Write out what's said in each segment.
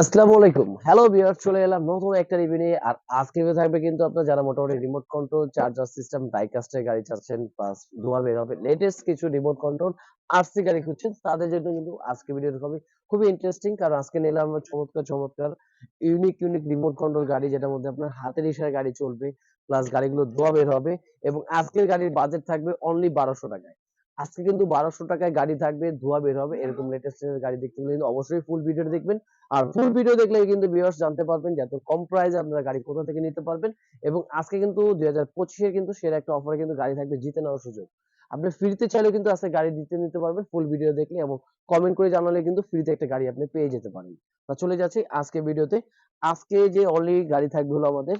আসসালামু আলাইকুম। Hello viewer চলে এলাম নতুন একটা রিভিউ নিয়ে। আর আজকে ভিডিও থাকবে কিন্তু আপনারা যারা মোটামুটি রিমোট কন্ট্রোল চার্জার সিস্টেম ডাইকাস্টের গাড়ি চাচ্ছেন প্লাস ধোয়া বের হবে লেটেস্ট কিছু রিমোট কন্ট্রোল আরসি গাড়ি খুঁজছেন, তাদের জন্য কিন্তু আজকে ভিডিওটা খুবই ইন্টারেস্টিং কারণ আজকে নিলাম আমরা চমৎকার চমৎকার ইউনিক ইউনিক রিমোট কন্ট্রোল গাড়ি, যেটার মধ্যে আপনার হাতের ইশারায় গাড়ি চলবে প্লাস গাড়িগুলো ধোয়া বের হবে, এবং আজকের গাড়ির বাজেট থাকবে অনলি বারোশো টাকায়। আজকে কিন্তু বারোশো টাকায় গাড়ি থাকবে, ধোয়া বের হবে, এরকম লেটেস্ট গাড়ি দেখতে হলে কিন্তু অবশ্যই ফুল ভিডিও দেখবেন। আর ফুল ভিডিও দেখলে কিন্তু ভিউয়ার্স জানতে পারবেন যে এত কম প্রাইসে আপনারা গাড়ি কোথা থেকে নিতে পারবেন। এবং আজকে কিন্তু দুই হাজার পঁচিশে কিন্তু সেরা একটা অফারে কিন্তু গাড়ি থাকবে জিতে নেওয়ার সুযোগ। আপনি ফ্রিতে চাইলেও কিন্তু আজকে গাড়ি দিতে নিতে পারবেন ফুল ভিডিও দেখলে এবং কমেন্ট করে জানালে কিন্তু ফ্রিতে একটা গাড়ি আপনি পেয়ে যেতে পারেন। চলে যাচ্ছি আজকে ভিডিওতে আজকে যে অনলি গাড়ি থাকবে হলো আমাদের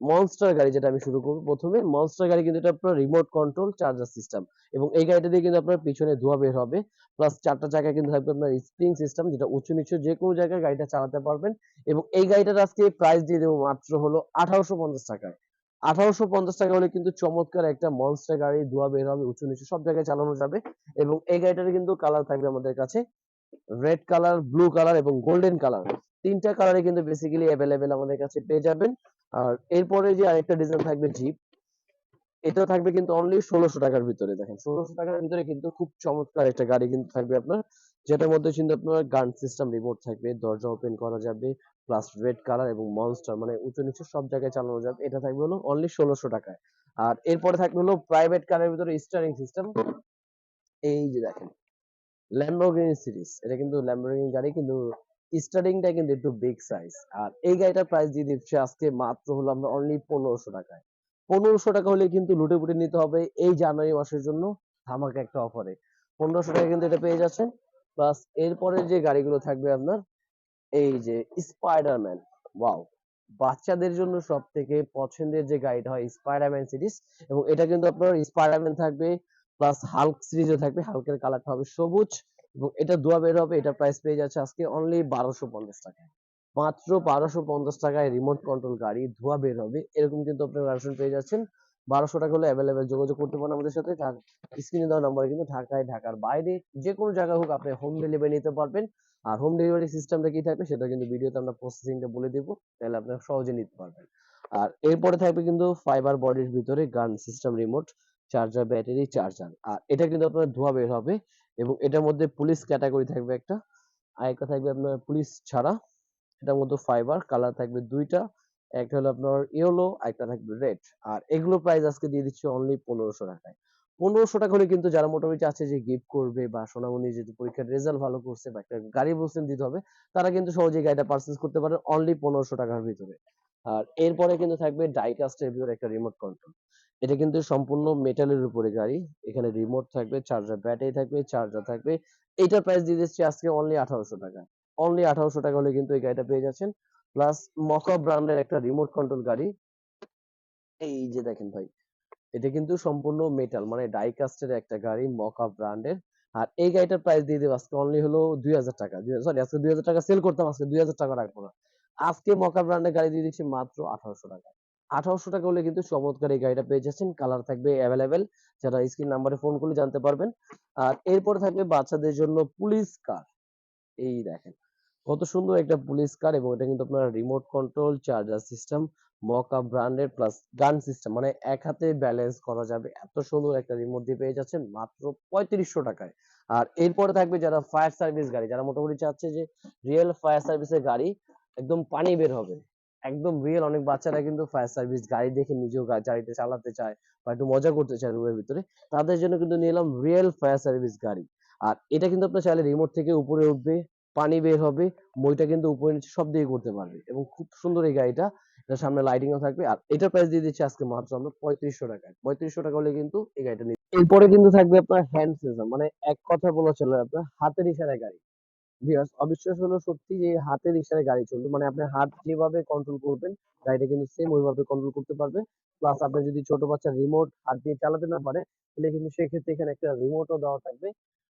মনস্টার গাড়ি যেটা আমি শুরু করব প্রথমে মনস্টার গাড়ি কিন্তু এটা আপনার রিমোট কন্ট্রোল চার্জার সিস্টেম এবং এই গাড়িটা দিয়ে কিন্তু আপনার পিছনে ধোঁয়া বের হবে। প্লাস চারটা চাকা কিন্তু থাকবে আপনার স্প্রিং সিস্টেম যেটা উঁচু নিচু যে কোনো জায়গায় গাড়িটা চালাতে পারবেন এবং এই গাড়িটার আজকে প্রাইস দিয়ে দেবো মাত্র হলো আঠারোশো পঞ্চাশ টাকায় আঠারোশো পঞ্চাশ টাকা হলে কিন্তু চমৎকার একটা মনস্টার গাড়ি, ধোঁয়া বের হবে, উঁচু নিচু সব জায়গায় চালানো যাবে এবং এই গাড়িটার কিন্তু কালার থাকবে আমাদের কাছে রেড কালার ব্লু কালার এবং গোল্ডেন কালার তিনটা কালারে কিন্তু বেসিক্যালি অ্যাভেলেবেল আমাদের কাছে পেয়ে যাবেন। আর এরপরে যে আরেকটা ডিজাইন থাকবে জিপ এটাও থাকবে কিন্তু অনলি ষোলোশো টাকার ভিতরে। দেখেন, ষোলোশো টাকার ভিতরে কিন্তু খুব চমৎকার একটা গাড়ি কিন্তু থাকবে আপনার, যেটার মধ্যে কিন্তু আপনার গান সিস্টেম রিমোট থাকবে, দরজা ওপেন করা যাবে প্লাস রেড কালার এবং মনস্টার মানে উঁচু নিচু সব জায়গায় চালানো যাবে। এটা থাকবে হলো অনলি ষোলোশো টাকায়। আর এরপরে থাকবে হলো প্রাইভেট কারের ভিতরে স্টারিং সিস্টেম এই যে দেখেন ল্যাম্বরগিনি সিরিজ এটা কিন্তু ল্যাম্বরগিনি গাড়ি কিন্তু স্টারিংটা কিন্তু একটু বিগ সাইজ আর এই গাড়িটার প্রাইস দিয়ে দিচ্ছে আজকে মাত্র হলো আমরা অনলি পনেরোশো টাকায়। পনেরোশো টাকা হলে কিন্তু লুটে পুটে নিতে হবে এই জানুয়ারি মাসের জন্য ধামাকা একটা অফারে পনেরোশো টাকা কিন্তু এটা পেয়ে যাচ্ছেন। প্লাস এরপরে যে গাড়িগুলো থাকবে আপনার, এই যে স্পাইডারম্যান ওয়াও বাচ্চাদের জন্য সব থেকে পছন্দের যে গাড়িটা হয় স্পাইডারম্যান সিরিজ এবং এটা কিন্তু আপনার স্পাইডারম্যান থাকবে প্লাস হাল্ক সিরিজও থাকবে। হাল্কের কালারটা হবে সবুজ। এবং এটা দোয়া বের হবে, এটা প্রাইস পেয়ে যাচ্ছে আজকে অনলি বারোশো পঞ্চাশ টাকায়। মাত্র বারোশো পঞ্চাশ টাকায় রিমোট কন্ট্রোল গাড়ি ধোয়া বের হবে, এরকম কিন্তু আপনার ভার্সন পেয়ে যাচ্ছেন। বারোশো টাকা হলে অ্যাভেলেবেল যোগাযোগ করতে পারেন আমাদের সাথে স্ক্রিনে দেওয়া নাম্বারে কিন্তু ঢাকায়, ঢাকার বাইরে যে কোনো জায়গা হোক আপনি হোম ডেলিভারি নিতে পারবেন। আর হোম ডেলিভারি সিস্টেমটা কি থাকবে সেটা কিন্তু ভিডিওতে আমরা প্রসেসিংটা বলে দিব, তাহলে আপনি সহজে নিতে পারবেন। আর এরপরে থাকবে কিন্তু ফাইবার বডির ভিতরে gun system remote charger battery charger আর এটা কিন্তু আপনার ধোয়া বের হবে এবং এটার মধ্যে পুলিশ ক্যাটাগরি থাকবে একটা। আর একটা থাকবে আপনার পুলিশ ছাড়া। এটার মধ্যে ফাইবার কালার থাকবে দুইটা। একটা হলো আপনার ইয়েলো একটা থাকবে রেড আর এগুলো প্রাইস আজকে দিয়ে দিচ্ছি অনলি পনেরোশো টাকায়। পনেরোশো টাকা হলে কিন্তু যারা মোটামুটি আছে যে গিফট করবে বা সোনামণি যেহেতু পরীক্ষার রেজাল্ট ভালো করছে বা একটা গাড়ি বলছেন দিতে হবে, তারা কিন্তু সহজেই গাড়িটা পারচেজ করতে পারে অনলি পনেরোশো টাকার ভিতরে। আর এরপরে কিন্তু থাকবে ডাইকাস্টের ভিতরে একটা রিমোট কন্ট্রোল এটা কিন্তু সম্পূর্ণ মেটালের উপরে গাড়ি। এখানে রিমোট থাকবে চার্জার ব্যাটারি থাকবে চার্জার থাকবে। এইটার প্রাইস দিয়ে দিচ্ছি আজকে অনলি আঠারোশো টাকা। অনলি আঠারোশো টাকা হলে কিন্তু এই গাড়িটা পেয়ে যাচ্ছেন। প্লাস মকা ব্র্যান্ডের একটা রিমোট কন্ট্রোল গাড়ি। এই যে দেখেন ভাই, এটা কিন্তু সম্পূর্ণ মেটাল মানে ডাই কাস্টের একটা গাড়ি মকা ব্র্যান্ডের আর এই গাড়িটার প্রাইস দিয়ে দেবো আজকে অনলি হলো দুই হাজার টাকা। সরি আজকে দুই হাজার টাকা সেল করতাম, আজকে দুই হাজার টাকা রাখব না। আজকে মকা ব্র্যান্ডের গাড়ি দিয়ে দিচ্ছি মাত্র আঠারোশো টাকা। আঠারোশো টাকা হলে কিন্তু চমৎকার এই গাড়িটা পেয়ে যাচ্ছেন। কালার থাকবে অ্যাভেলেবেল যারা স্ক্রিন নাম্বারে ফোন করলে জানতে পারবেন। আর এরপর থাকবে বাচ্চাদের জন্য পুলিশ কার এই দেখেন, কত সুন্দর একটা পুলিশ কার এবং এটা কিন্তু আপনার রিমোট কন্ট্রোল চার্জার সিস্টেম মকা ব্র্যান্ডের প্লাস গান সিস্টেম মানে এক হাতে ব্যালেন্স করা যাবে। এত সুন্দর একটা রিমোট দিয়ে পেয়ে যাচ্ছেন, মাত্র পঁয়ত্রিশশো টাকায়। আর এরপরে থাকবে যারা ফায়ার সার্ভিস গাড়ি, যারা মোটামুটি চাচ্ছে যে রিয়েল ফায়ার সার্ভিসের গাড়ি, একদম পানি বের হবে। একদম রিয়েল অনেক বাচ্চারা কিন্তু ফায়ার সার্ভিস গাড়ি দেখে নিজেও গাড়িতে চালাতে চায় বা একটু মজা করতে চায় রুমের ভিতরে, তাদের জন্য কিন্তু নিলাম রিয়েল ফায়ার সার্ভিস গাড়ি। আর এটা কিন্তু আপনার চাইলে রিমোট থেকে উপরে উঠবে, পানি বের হবে, মইটা কিন্তু উপরে নিচে সব দিকে করতে পারবে এবং খুব সুন্দর এই গাড়িটা। এটার সামনে লাইটিংও থাকবে আর এটার প্রাইস দিয়ে দিচ্ছি আজকে মাত্র আমরা পঁয়ত্রিশশো টাকায়। পঁয়ত্রিশশো টাকা হলে কিন্তু এই গাড়িটা নিতে এরপরে কিন্তু থাকবে আপনার হ্যান্ড সেন্সর মানে এক কথা বলা চলে আপনার হাতের ইশারায় গাড়ি। ভিউয়ার্স অবিশ্বাস হলো সত্যি যে হাতের ইশারায় গাড়ি চলবে। মানে আপনি হাত যেভাবে কন্ট্রোল করবেন, গাড়িটা কিন্তু সেম ওইভাবে কন্ট্রোল করতে পারবে। প্লাস আপনি যদি ছোট বাচ্চা রিমোট হাত দিয়ে চালাতে না পারে, তাহলে কিন্তু সেক্ষেত্রে এখানে একটা রিমোটও দেওয়া থাকবে।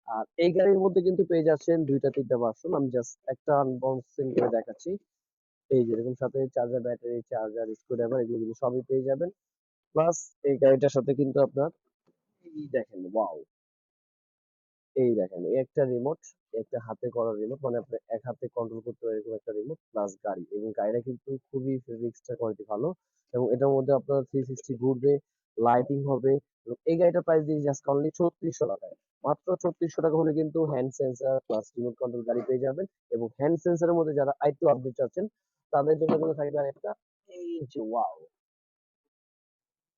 আর এই গাড়ির মধ্যে কিন্তু পেয়ে যাচ্ছেন দুইটা, তিনটা ভার্সন আমি জাস্ট একটা আনবক্সিং করে দেখাচ্ছি। এই যে এরকম সাথে চার্জার ব্যাটারি চার্জার স্ক্রুড্রাইভার এগুলো কিন্তু সবই পেয়ে যাবেন। প্লাস এই গাড়িটার সাথে কিন্তু আপনার দেখেন ওয়াও এই দেখেন একটা রিমোট একটা হাতে করা রিমোট মানে আপনি এক হাতে কন্ট্রোল করতে পারেন এরকম একটা রিমোট প্লাস গাড়ি এবং গাড়িটা কিন্তু খুবই ফিজিক্সটা কোয়ালিটি ভালো এবং এটার মধ্যে আপনার থ্রি সিক্সটি ঘুরবে লাইটিং হবে এই গাড়িটার প্রাইস দিয়ে জাস্ট অনলি ছত্রিশশো টাকায় মাত্র ছত্রিশশো টাকা হলে কিন্তু hand sensor plus remote control গাড়ি পেয়ে যাবেন এবং হ্যান্ড সেন্সারের মধ্যে যারা আইটু আপডেট চাচ্ছেন, তাদের জন্য কিন্তু থাকবে আরেকটা এই যে ওয়াও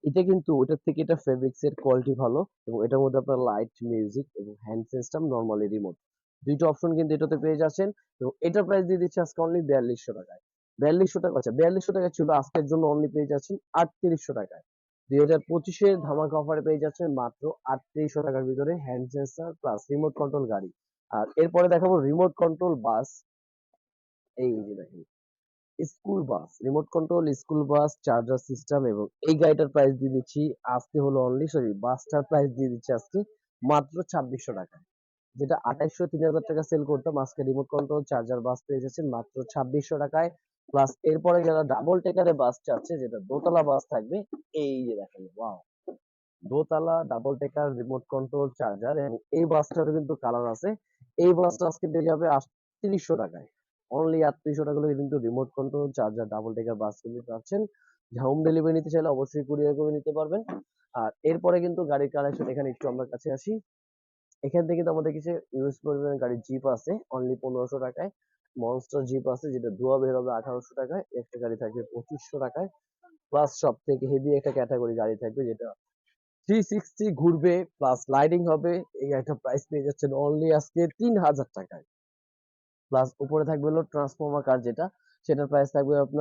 এটা কিন্তু ওটার থেকে এটা ফেব্রিক্স এর কোয়ালিটি ভালো এবং এটার মধ্যে আপনার লাইট মিউজিক এবং হ্যান্ড সিস্টেম নর্মালি রিমোট দুইটা অপশন কিন্তু এটাতে পেয়ে যাচ্ছেন এবং এটার প্রাইস দিয়ে দিচ্ছে আজকে অনলি বিয়াল্লিশশো টাকায়। বিয়াল্লিশশো টাকা আচ্ছা বিয়াল্লিশশো টাকা ছিল, আজকের জন্য অনলি পেয়ে যাচ্ছেন আটত্রিশশো টাকায়। দুই হাজার পঁচিশের ধামাকা অফারে পেয়ে যাচ্ছেন মাত্র আটত্রিশশো টাকার ভিতরে hand sensor plus remote control গাড়ি। আর এরপরে দেখাবো রিমোট কন্ট্রোল বাস এই যে দেখেন। School bus remote control school bus charger system এবং এই গাড়িটার প্রাইস দিয়ে দিচ্ছি, আজকে হলো অনলি সরি বাসটার প্রাইস দিয়ে দিচ্ছি আজকে মাত্র ছাব্বিশশো টাকা। যেটা আঠাইশশো, তিন হাজার টাকা সেল করতাম, আজকে রিমোট কন্ট্রোল চার্জার বাস পেয়ে যাচ্ছেন মাত্র ছাব্বিশশো টাকায়। প্লাস এরপরে যারা ডাবল টেকারে বাস চাচ্ছে, যেটা দোতলা বাস থাকবে, এই যে দেখেন ওয়াও দোতলা double decker remote control charger এবং এই বাসটারও কিন্তু কালার আছে। এই বাসটা আজকে পেয়ে যাবে আটত্রিশশো টাকায়। অনলি আটত্রিশশো টাকা হলে কিন্তু remote control charger double decker bus কিন্তু পাচ্ছেন। হোম ডেলিভারি নিতে চাইলে অবশ্যই কুরিয়ার করে নিতে পারবেন। আর এরপরে কিন্তু গাড়ির কালেকশন এখানে একটু আমরা কাছে আসি। এখান থেকে কিন্তু আমাদের কিছু ইউজ পরিমাণে গাড়ির জিপ আছে অনলি পনেরোশো টাকায়। মনস্টার জিপ আছে, যেটা ধোয়া বের হবে আঠারোশো টাকায়। একটা গাড়ি থাকবে পঁচিশশো টাকায়। প্লাস সব থেকে হেভি একটা ক্যাটাগরি গাড়ি থাকবে, যেটা থ্রি সিক্সটি ঘুরবে প্লাস লাইটিং হবে। এই গাড়িটার প্রাইস পেয়ে যাচ্ছেন অনলি আজকে তিন হাজার টাকায়। প্লাস উপরে থাকবে হলো ট্রান্সফর্মার কার যেটা সেটার প্রাইস থাকবে আপনার